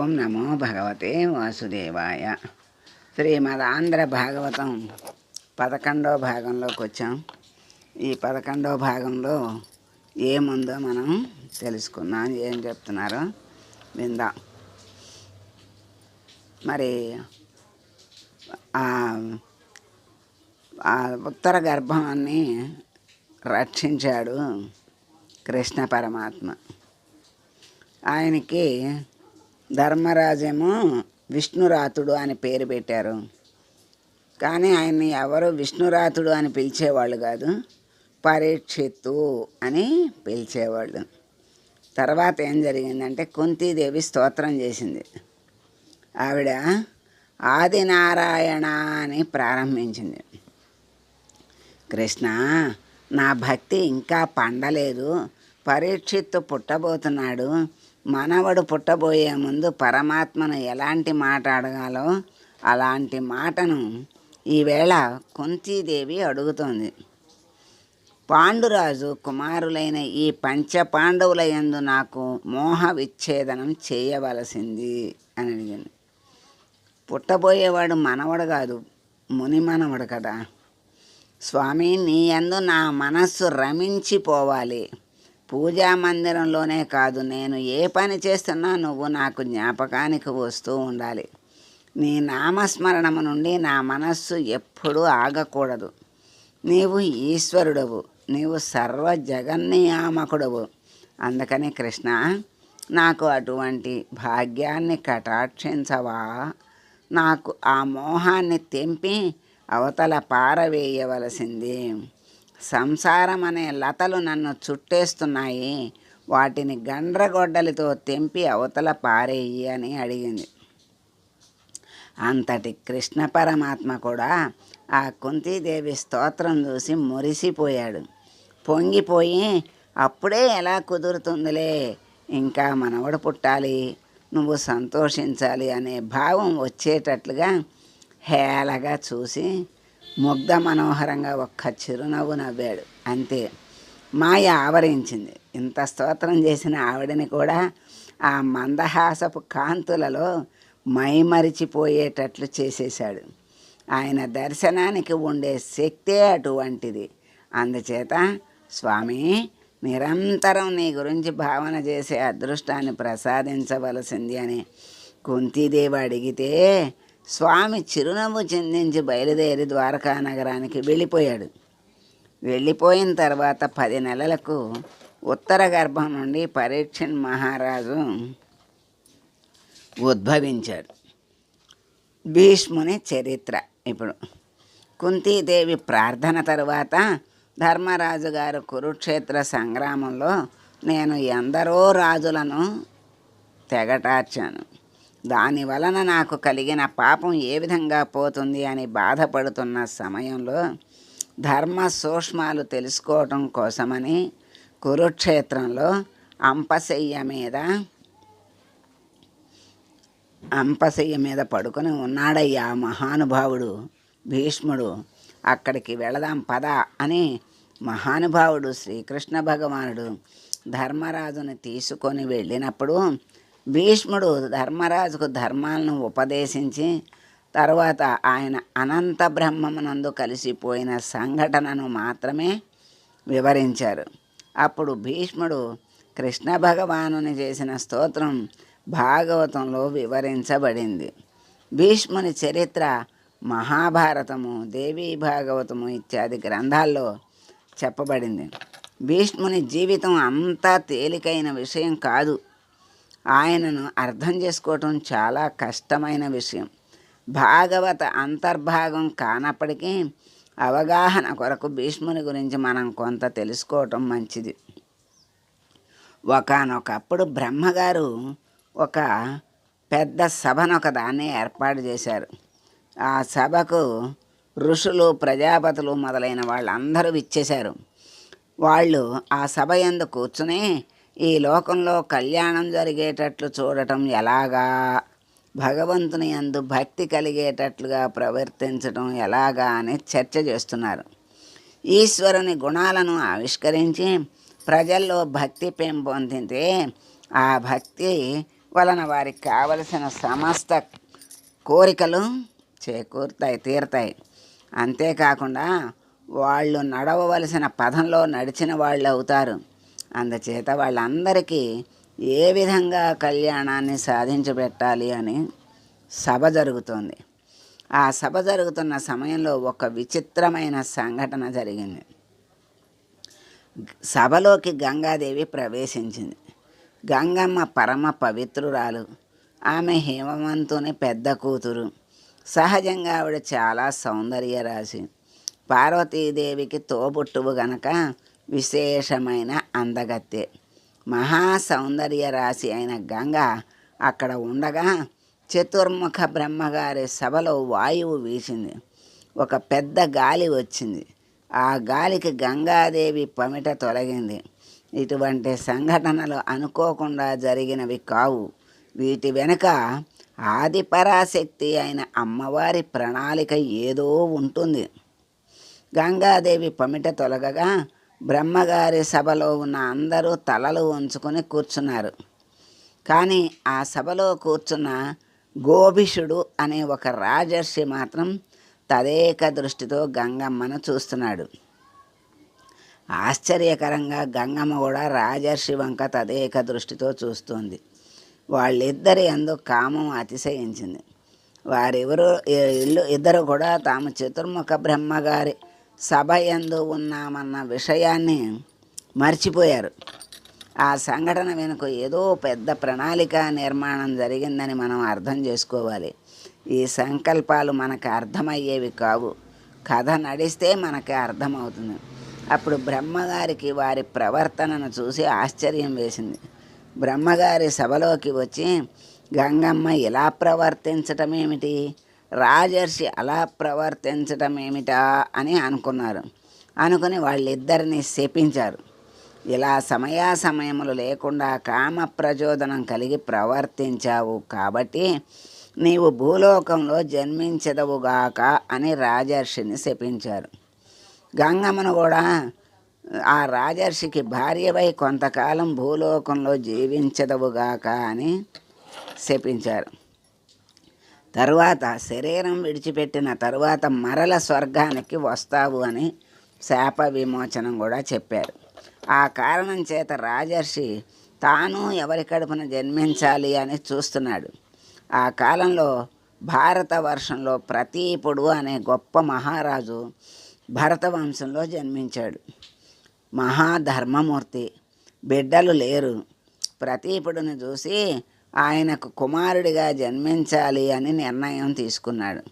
ఓం నమో భగవతే వాసుదేవాయ. శ్రీమద్ ఆంధ్ర భాగవతం పదకొండో భాగంలోకి వచ్చాం. ఈ పదకొండో భాగంలో ఏముందో మనం తెలుసుకుందాం. ఏం చెప్తున్నారో విందాం. మరి ఆ ఉత్తర గర్భాన్ని రక్షించాడు కృష్ణ పరమాత్మ. ఆయనకి ధర్మరాజేమో విష్ణురాతుడు అని పేరు పెట్టారు. కానీ ఆయన్ని ఎవరు విష్ణురాతుడు అని పిలిచేవాళ్ళు కాదు పరీక్షిత్తు అని పిలిచేవాళ్ళు. తర్వాత ఏం జరిగిందంటే కుంతీదేవి స్తోత్రం చేసింది. ఆవిడ ఆదినారాయణ అని ప్రారంభించింది. కృష్ణ నా భక్తి ఇంకా పండలేదు పరీక్షిత్తు పుట్టబోతున్నాడు మనవడు పుట్టబోయే ముందు పరమాత్మను ఎలాంటి మాట అడగాలో అలాంటి మాటను ఈవేళ కుంతీదేవి అడుగుతోంది. పాండురాజు కుమారులైన ఈ పంచ పాండవుల యందు నాకు మోహ విచ్ఛేదనం చేయవలసింది అని అడిగింది. పుట్టబోయేవాడు మనవడు కాదు ముని మనవడు కదా. స్వామి నీ యందు నా మనస్సు రమించిపోవాలి. పూజా మందిరంలోనే కాదు నేను ఏ పని చేస్తున్నా నువ్వు నాకు జ్ఞాపకానికి వస్తూ ఉండాలి. నీ నామస్మరణము నుండి నా మనస్సు ఎప్పుడూ ఆగకూడదు. నీవు ఈశ్వరుడవు నీవు సర్వ జగన్నియామకుడవు అందుకని కృష్ణ నాకు అటువంటి భాగ్యాన్ని కటాక్షించవా? నాకు ఆ మోహాన్ని తెంపి అవతల పారవేయవలసింది. సంసారం అనే లతలు నన్ను చుట్టేస్తున్నాయి. వాటిని గండ్రగొడ్డలితో తెంపి అవతల పారేయి అని అడిగింది. అంతటి కృష్ణ పరమాత్మ కూడా ఆ కుంతీదేవి స్తోత్రం చూసి మురిసిపోయాడు. పొంగిపోయి అప్పుడే ఎలా కుదురుతుందిలే? ఇంకా మనవడు పుట్టాలి. నువ్వు సంతోషించాలి అనే భావం వచ్చేటట్లుగా హేళగా చూసి ముగ్ధ మనోహరంగా ఒక్క చిరునవ్వు నవ్వాడు. అంతే. మాయ ఆవరించింది. ఇంత స్తోత్రం చేసిన ఆవిడని కూడా ఆ మందహాసపు కాంతులలో మైమరిచిపోయేటట్లు చేసేశాడు. ఆయన దర్శనానికి ఉండే శక్తే అటువంటిది. అందుచేత స్వామి నిరంతరం నీ గురించి భావన చేసే అదృష్టాన్ని ప్రసాదించవలసింది అని కుంతీదేవి అడిగితే స్వామి చిరునవ్వు చిందించి బయలుదేరి ద్వారకా నగరానికి వెళ్ళిపోయాడు. వెళ్ళిపోయిన తర్వాత పది నెలలకు ఉత్తర గర్భం నుండి పరీక్షణ్ మహారాజు ఉద్భవించాడు. భీష్ముని చరిత్ర. ఇప్పుడు కుంతీదేవి ప్రార్థన తరువాత ధర్మరాజు గారు కురుక్షేత్ర సంగ్రామంలో నేను ఎందరో రాజులను తెగటార్చాను. దాని వలన నాకు కలిగిన పాపం ఏ విధంగా పోతుంది అని బాధపడుతున్న సమయంలో ధర్మ సూక్ష్మాలు తెలుసుకోవటం కోసమని కురుక్షేత్రంలో అంపశయ్య మీద అంపశయ్య మీద పడుకొని ఉన్నాడయ్యా మహానుభావుడు భీష్ముడు. అక్కడికి వెళదాం పద అని మహానుభావుడు శ్రీకృష్ణ భగవానుడు ధర్మరాజుని తీసుకొని వెళ్ళినప్పుడు భీష్ముడు ధర్మరాజుకు ధర్మాలను ఉపదేశించి తరువాత ఆయన అనంత బ్రహ్మమునందు కలిసిపోయిన సంఘటనను మాత్రమే వివరించారు. అప్పుడు భీష్ముడు కృష్ణ భగవానుని చేసిన స్తోత్రం భాగవతంలో వివరించబడింది. భీష్ముని చరిత్ర మహాభారతము దేవీ భాగవతము ఇత్యాది గ్రంథాల్లో చెప్పబడింది. భీష్ముని జీవితం అంతా తేలికైన విషయం కాదు. ఆయనను అర్థం చేసుకోవటం చాలా కష్టమైన విషయం. భాగవత అంతర్భాగం కానప్పటికీ అవగాహన కొరకు భీష్ముని గురించి మనం కొంత తెలుసుకోవటం మంచిది. ఒకనొకప్పుడు బ్రహ్మగారు ఒక పెద్ద సభను ఒక దాన్ని ఏర్పాటు చేశారు. ఆ సభకు ఋషులు ప్రజాపతులు మొదలైన వాళ్ళందరూ ఇచ్చేశారు వాళ్ళు ఆ సభ ఎందు కూర్చుని ఈ లోకంలో కళ్యాణం జరిగేటట్లు చూడటం ఎలాగా? భగవంతుని యందు భక్తి కలిగేటట్లుగా ప్రవర్తించడం ఎలాగా అని చర్చ చేస్తున్నారు. ఈశ్వరుని గుణాలను ఆవిష్కరించి ప్రజల్లో భక్తి పెంపొందితే ఆ భక్తి వలన వారికి కావలసిన సమస్త కోరికలు చేకూరుతాయి తీరుతాయి. అంతేకాకుండా వాళ్ళు నడవవలసిన పదంలో నడిచిన వాళ్ళు అవుతారు అందుచేత వాళ్ళందరికీ ఏ విధంగా కళ్యాణాన్ని సాధించబెట్టాలి అని సభ జరుగుతుంది. ఆ సభ జరుగుతున్న సమయంలో ఒక విచిత్రమైన సంఘటన జరిగింది. సభలోకి గంగాదేవి ప్రవేశించింది. గంగమ్మ పరమ పవిత్రురాలు. ఆమె హేమవంతుని పెద్ద కూతురు. సహజంగా ఆవిడ చాలా సౌందర్యరాశి. పార్వతీదేవికి తోబుట్టువు గనక విశేషమైన అందగత్తె. మహా సౌందర్య రాశి అయిన గంగ అక్కడ ఉండగా చతుర్ముఖ బ్రహ్మగారి సభలో వాయువు వీసింది. ఒక పెద్ద గాలి వచ్చింది. ఆ గాలికి గంగాదేవి పమిట తొలగింది. ఇటువంటి సంఘటనలు అనుకోకుండా జరిగినవి కావు. వీటి వెనుక ఆదిపరాశక్తి అయిన అమ్మవారి ప్రణాళిక ఏదో ఉంటుంది. గంగాదేవి పమిట తొలగగా బ్రహ్మగారి సభలో ఉన్న అందరూ తలలు ఉంచుకొని కూర్చున్నారు. కానీ ఆ సభలో కూర్చున్న గోభిషుడు అనే ఒక రాజర్షి మాత్రం తదేక దృష్టితో గంగమ్మను చూస్తున్నాడు. ఆశ్చర్యకరంగా గంగమ్మ కూడా రాజర్షి వంక తదేక దృష్టితో చూస్తుంది. వాళ్ళిద్దరి అందు కామం అతిశయించింది. వారెవరు ఇల్లు ఇద్దరు కూడా తాము చతుర్ముఖ బ్రహ్మగారి సభ ఎందు ఉన్నామన్న విషయాన్ని మర్చిపోయారు. ఆ సంఘటన వెనుక ఏదో పెద్ద ప్రణాళిక నిర్మాణం జరిగిందని మనం అర్థం చేసుకోవాలి. ఈ సంకల్పాలు మనకు అర్థమయ్యేవి కావు. కథ నడిస్తే మనకి అర్థమవుతుంది. అప్పుడు బ్రహ్మగారికి వారి ప్రవర్తనను చూసి ఆశ్చర్యం వేసింది. బ్రహ్మగారి సభలోకి వచ్చి గంగమ్మ ఇలా ప్రవర్తించటం ఏమిటి రాజర్షి అలా ప్రవర్తించడం ఏమిటా అని అనుకున్నారు. అనుకుని వాళ్ళిద్దరిని శపించారు. ఇలా సమయాసమయములు లేకుండా కామ ప్రచోదనం కలిగి ప్రవర్తించావు కాబట్టి నీవు భూలోకంలో జన్మించదవుగాక అని రాజర్షిని శపించారు. గంగమ్మను కూడా ఆ రాజర్షికి భార్యపై కొంతకాలం భూలోకంలో జీవించదవుగాక అని శపించారు. తరువాత శరీరం విడిచిపెట్టిన తరువాత మరల స్వర్గానికి వస్తావు అని శాప విమోచనం కూడా చెప్పారు. ఆ కారణం చేత రాజర్షి తాను ఎవరి కడుపున జన్మించాలి అని చూస్తున్నాడు. ఆ కాలంలో భారతవర్షంలో ప్రతీపుడు అనే గొప్ప మహారాజు భరత వంశంలో జన్మించాడు. మహాధర్మమూర్తి బిడ్డలు లేరు. ప్రతీపుడిని చూసి ఆయనకు కుమారుడిగా జన్మించాలి అని నిర్ణయం తీసుకున్నాడు.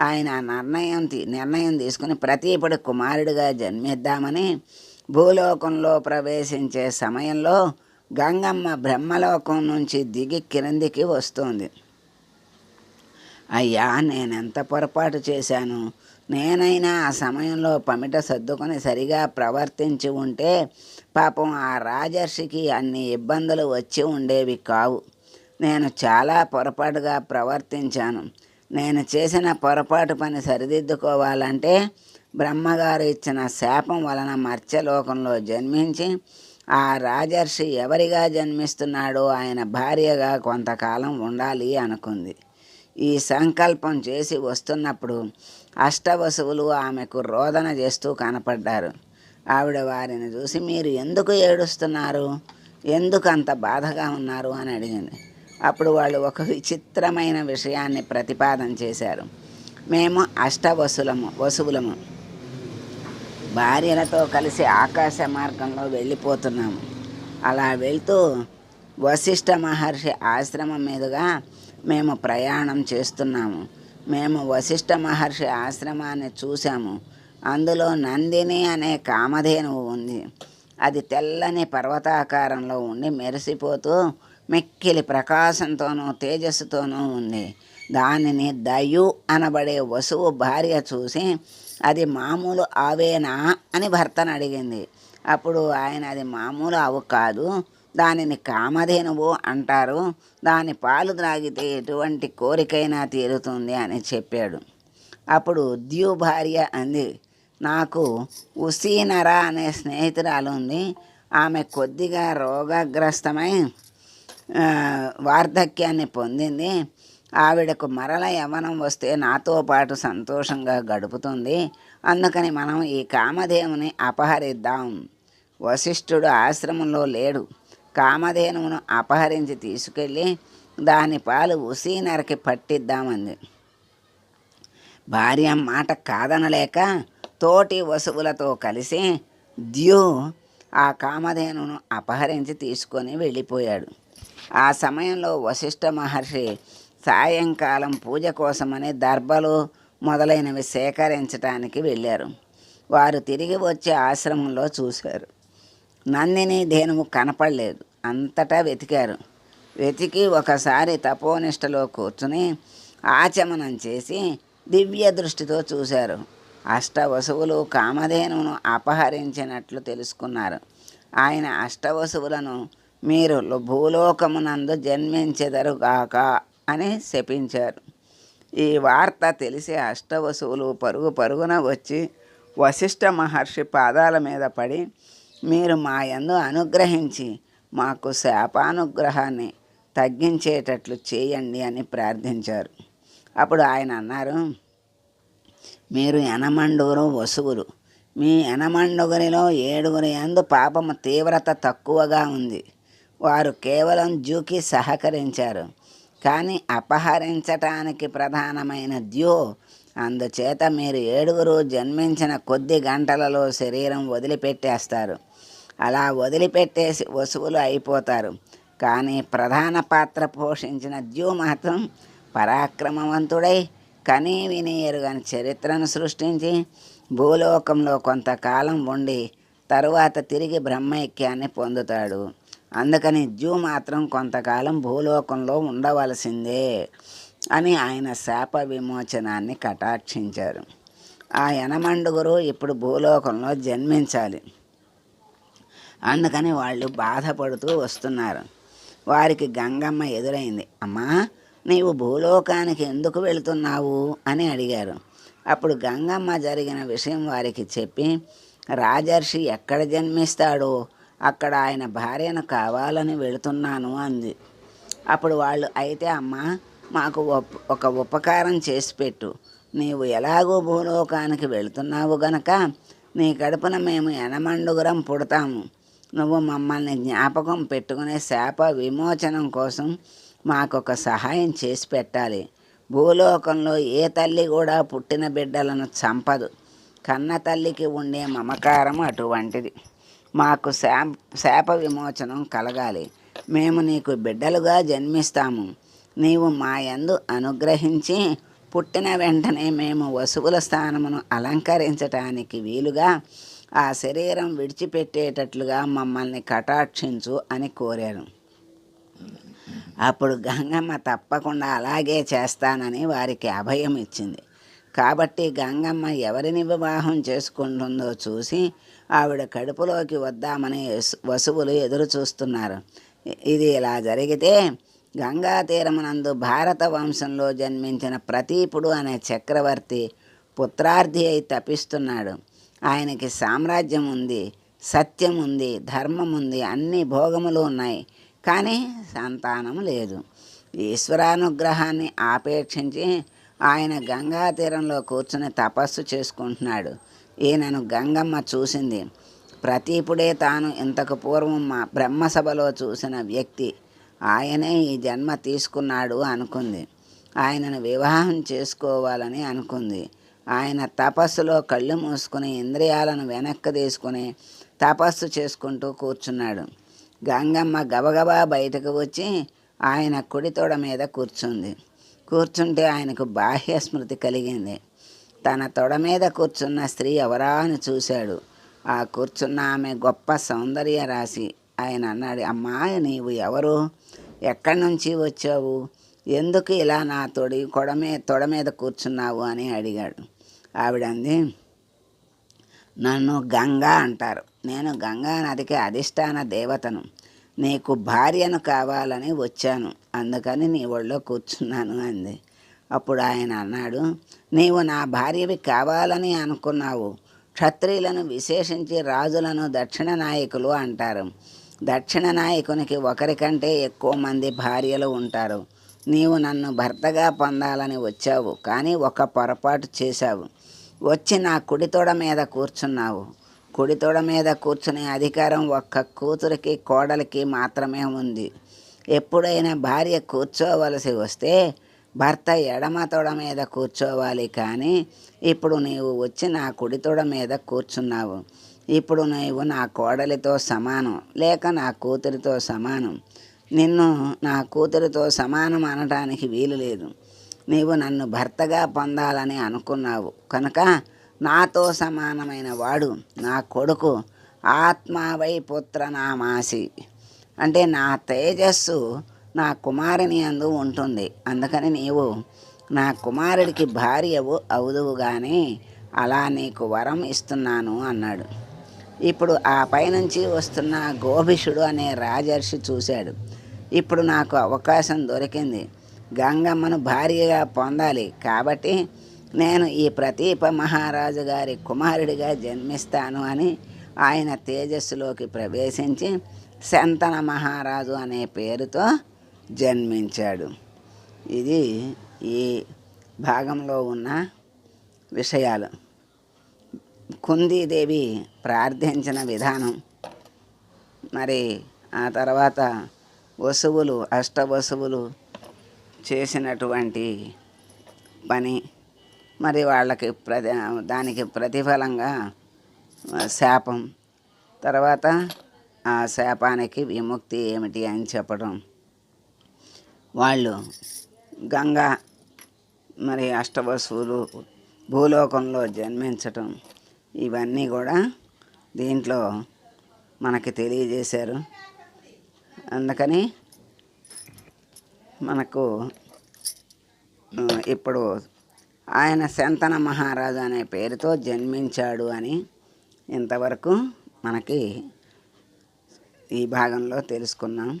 ఆయన ఆ నిర్ణయం తీ నిర్ణయం తీసుకుని ప్రతీపుడి కుమారుడిగా జన్మిద్దామని భూలోకంలో ప్రవేశించే సమయంలో గంగమ్మ బ్రహ్మలోకం నుంచి దిగి క్రిందికి వస్తుంది. అయ్యా నేనెంత పొరపాటు చేశాను? నేనైనా ఆ సమయంలో పమిట సర్దుకొని సరిగా ప్రవర్తించి ఉంటే పాపం ఆ రాజర్షికి అన్ని ఇబ్బందులు వచ్చి ఉండేవి కావు. నేను చాలా పొరపాటుగా ప్రవర్తించాను. నేను చేసిన పొరపాటు పని సరిదిద్దుకోవాలంటే బ్రహ్మగారు ఇచ్చిన శాపం వలన మత్స్యలోకంలో జన్మించి ఆ రాజర్షి ఎవరిగా జన్మిస్తున్నాడో ఆయన భార్యగా కొంతకాలం ఉండాలి అనుకుంది. ఈ సంకల్పం చేసి వస్తున్నప్పుడు అష్టవసువులు ఆమెకు రోదన చేస్తూ కనపడ్డారు. ఆవిడ వారిని చూసి మీరు ఎందుకు ఏడుస్తున్నారు? ఎందుకు అంత బాధగా ఉన్నారు? అని అడిగింది. అప్పుడు వాళ్ళు ఒక విచిత్రమైన విషయాన్ని ప్రతిపాదన చేశారు. మేము అష్టవసులము వసువులము. భార్యలతో కలిసి ఆకాశ మార్గంలో వెళ్ళిపోతున్నాము. అలా వెళ్తూ వశిష్ఠ మహర్షి ఆశ్రమం మీదుగా మేము ప్రయాణం చేస్తున్నాము. మేము వశిష్ఠ మహర్షి ఆశ్రమాన్ని చూసాము అందులో నందిని అనే కామధేనువు ఉంది. అది తెల్లని పర్వతాకారంలో ఉండి మెరిసిపోతూ మిక్కిలి ప్రకాశంతోనూ తేజస్సుతోనూ ఉంది. దానిని దయు అనబడే వసువు భార్య చూసి అది మామూలు ఆవేనా అని భర్తను అడిగింది. అప్పుడు ఆయన అది మామూలు ఆవు కాదు దానిని కామధేనువు అంటారు దాని పాలు త్రాగితే ఎటువంటి కోరికైనా తీరుతుంది అని చెప్పాడు. అప్పుడు ద్యు భార్య అంది నాకు ఉసీనరా అనే స్నేహితురాలు ఉంది ఆమె కొద్దిగా రోగగ్రస్తమై వార్ధక్యాన్ని పొందింది. ఆవిడకు మరల యవనం వస్తే నాతో పాటు సంతోషంగా గడుపుతుంది. అందుకని మనం ఈ కామధేవుని అపహరిద్దాం. వశిష్ఠుడు ఆశ్రమంలో లేడు. కామధేనువును అపహరించి తీసుకెళ్ళి దాని పాలు ఉసీనరకి పట్టిద్దామంది. భార్య మాట కాదనలేక తోటి వసువులతో కలిసి ద్యు ఆ కామధేనును అపహరించి తీసుకొని వెళ్ళిపోయాడు. ఆ సమయంలో వశిష్ఠ మహర్షి సాయంకాలం పూజ కోసమని దర్భలు మొదలైనవి సేకరించడానికి వెళ్ళారు. వారు తిరిగి వచ్చే ఆశ్రమంలో చూశారు. నందిని ధేనువు కనపడలేదు. అంతటా వెతికారు. వెతికి ఒకసారి తపోనిష్టలో కూర్చుని ఆచమనం చేసి దివ్య దృష్టితో చూశారు. అష్టవసువులు కామధేనువును అపహరించినట్లు తెలుసుకున్నారు. ఆయన అష్టవసువులను మీరు భూలోకమునందు జన్మించెదరుగాక అని శపించారు. ఈ వార్త తెలిసి అష్టవసువులు పరుగు పరుగున వచ్చి వశిష్ఠ మహర్షి పాదాల మీద పడి మీరు మా యందు అనుగ్రహించి మాకు శాపానుగ్రహాన్ని తగ్గించేటట్లు చేయండి అని ప్రార్థించారు. అప్పుడు ఆయన అన్నారు మీరు ఎనమండుగురు వసువులు. మీ ఎనమండుగురిలో ఏడుగురి యందు పాపము తీవ్రత తక్కువగా ఉంది. వారు కేవలం జూకి సహకరించారు. కానీ అపహరించటానికి ప్రధానమైన ద్యో అందుచేత మీరు ఏడుగురు జన్మించిన కొద్ది గంటలలో శరీరం వదిలిపెట్టేస్తారు. అలా వదిలిపెట్టేసి వసువులు అయిపోతారు. కానీ ప్రధాన పాత్ర పోషించిన ద్యు మాత్రం పరాక్రమవంతుడై కనీ విని ఎరుగని చరిత్రను సృష్టించి భూలోకంలో కొంతకాలం ఉండి తరువాత తిరిగి బ్రహ్మైక్యాన్ని పొందుతాడు. అందుకని జూ మాత్రం కొంతకాలం భూలోకంలో ఉండవలసిందే అని ఆయన శాప విమోచనాన్ని కటాక్షించారు. ఆ యనమండుగురు ఇప్పుడు భూలోకంలో జన్మించాలి. అందుకని వాళ్ళు బాధపడుతూ వస్తున్నారు. వారికి గంగమ్మ ఎదురైంది అమ్మా నీవు భూలోకానికి ఎందుకు వెళుతున్నావు? అని అడిగారు. అప్పుడు గంగమ్మ జరిగిన విషయం వారికి చెప్పి రాజర్షి ఎక్కడ జన్మిస్తాడో? అక్కడ ఆయన భార్యను కావాలని వెళుతున్నాను అంది. అప్పుడు వాళ్ళు అయితే అమ్మ మాకు ఒక ఉపకారం చేసి పెట్టు. నీవు ఎలాగో భూలోకానికి వెళుతున్నావు గనక నీ కడుపున మేము ఎనమండుగురం పుడతాము. నువ్వు మమ్మల్ని జ్ఞాపకం పెట్టుకునే శాప విమోచనం కోసం మాకొక సహాయం చేసి పెట్టాలి. భూలోకంలో ఏ తల్లి కూడా పుట్టిన బిడ్డలను చంపదు. కన్న తల్లికి ఉండే మమకారం అటువంటిది. మాకు శా శాప విమోచనం కలగాలి. మేము నీకు బిడ్డలుగా జన్మిస్తాము. నీవు మా యందు అనుగ్రహించి పుట్టిన వెంటనే మేము వసువుల స్థానమును అలంకరించటానికి వీలుగా ఆ శరీరం విడిచిపెట్టేటట్లుగా మమ్మల్ని కటాక్షించు అని కోరారు అప్పుడు గంగమ్మ తప్పకుండా అలాగే చేస్తానని వారికి అభయం ఇచ్చింది కాబట్టి గంగమ్మ ఎవరిని వివాహం చేసుకుంటుందో చూసి ఆవిడ కడుపులోకి వద్దామని వసువులు ఎదురు చూస్తున్నారు. ఇది ఇలా జరిగితే గంగా తీరమునందు భారత వంశంలో జన్మించిన ప్రతీపుడు అనే చక్రవర్తి పుత్రార్థి అయి తపిస్తున్నాడు. ఆయనకి సామ్రాజ్యం ఉంది సత్యం ఉంది ధర్మం ఉంది అన్ని భోగములు ఉన్నాయి. కానీ సంతానం లేదు. ఈశ్వరానుగ్రహాన్ని ఆపేక్షించి ఆయన గంగా తీరంలో కూర్చుని తపస్సు చేసుకుంటున్నాడు. ఈయనను గంగమ్మ చూసింది. ప్రతీపుడే తాను ఇంతకు పూర్వం మా బ్రహ్మసభలో చూసిన వ్యక్తి. ఆయనే ఈ జన్మ తీసుకున్నాడు అనుకుంది. ఆయనను వివాహం చేసుకోవాలని అనుకుంది. ఆయన తపస్సులో కళ్ళు మూసుకుని ఇంద్రియాలను వెనక్కి తీసుకుని తపస్సు చేసుకుంటూ కూర్చున్నాడు. గంగమ్మ గబగబా బయటకు వచ్చి ఆయన కుడి తోడ మీద కూర్చుంది. కూర్చుంటే ఆయనకు బాహ్య స్మృతి కలిగింది. తన తొడ మీద కూర్చున్న స్త్రీ ఎవరా అని చూశాడు. ఆ కూర్చున్న ఆమె గొప్ప సౌందర్య రాశి. ఆయన అన్నాడు అమ్మాయి నీవు ఎవరు? ఎక్కడి నుంచి వచ్చావు? ఎందుకు ఇలా నా తొడి కొడమే తొడ మీద కూర్చున్నావు? అని అడిగాడు. ఆవిడంది నన్ను గంగా అంటారు. నేను గంగా నదికి అధిష్టాన దేవతను. నీకు భార్యను కావాలని వచ్చాను. అందుకని నీ ఒళ్ళో కూర్చున్నాను అంది. అప్పుడు ఆయన అన్నాడు నీవు నా భార్యవి కావాలని అనుకున్నావు. క్షత్రియులను విశేషించి రాజులను దక్షిణ నాయకులు అంటారు. దక్షిణ నాయకునికి ఒకరికంటే ఎక్కువ మంది భార్యలు ఉంటారు. నీవు నన్ను భర్తగా పొందాలని వచ్చావు కానీ ఒక పొరపాటు చేశావు. వచ్చి నా కుడితోడ మీద కూర్చున్నావు. కుడితోడ మీద కూర్చునే అధికారం ఒక్క కూతురికి కోడలికి మాత్రమే ఉంది. ఎప్పుడైనా భార్య కూర్చోవలసి వస్తే భర్త ఎడమ తొడ మీద కూర్చోవాలి కానీ ఇప్పుడు నీవు వచ్చి నా కుడి తొడ మీద కూర్చున్నావు. ఇప్పుడు నీవు నా కోడలితో సమానం లేక నా కూతురితో సమానం. నిన్ను నా కూతురితో సమానం అనటానికి వీలు లేదు. నీవు నన్ను భర్తగా పొందాలని అనుకున్నావు. కనుక నాతో సమానమైన వాడు నా కొడుకు ఆత్మావై పుత్ర నామాసి. అంటే నా తేజస్సు నా కుమారుని అందు ఉంటుంది. అందుకని నీవు నా కుమారుడికి భార్యవు అవుదువు కానీ అలా నీకు వరం ఇస్తున్నాను అన్నాడు. ఇప్పుడు ఆ పైనుంచి వస్తున్న గోభిషుడు అనే రాజర్షి చూశాడు. ఇప్పుడు నాకు అవకాశం దొరికింది. గంగమ్మను భార్యగా పొందాలి. కాబట్టి నేను ఈ ప్రతీప మహారాజు గారి కుమారుడిగా జన్మిస్తాను అని ఆయన తేజస్సులోకి ప్రవేశించి శంతన మహారాజు అనే పేరుతో జన్మించాడు. ఇది ఈ భాగంలో ఉన్న విషయాలు. కుందీదేవి ప్రార్థించిన విధానం. మరి ఆ తర్వాత వసువులు అష్టవసువులు చేసినటువంటి పని. మరి వాళ్ళకి ప్రతి దానికి ప్రతిఫలంగా శాపం. తర్వాత ఆ శాపానికి విముక్తి ఏమిటి అని చెప్పడం. వాళ్ళు గంగా మరి అష్టవసువులు భూలోకంలో జన్మించటం ఇవన్నీ కూడా దీంట్లో మనకి తెలియజేశారు. అందుకని మనకు ఇప్పుడు ఆయన శంతన మహారాజు అనే పేరుతో జన్మించాడు అని ఇంతవరకు మనకి ఈ భాగంలో తెలుసుకున్నాం.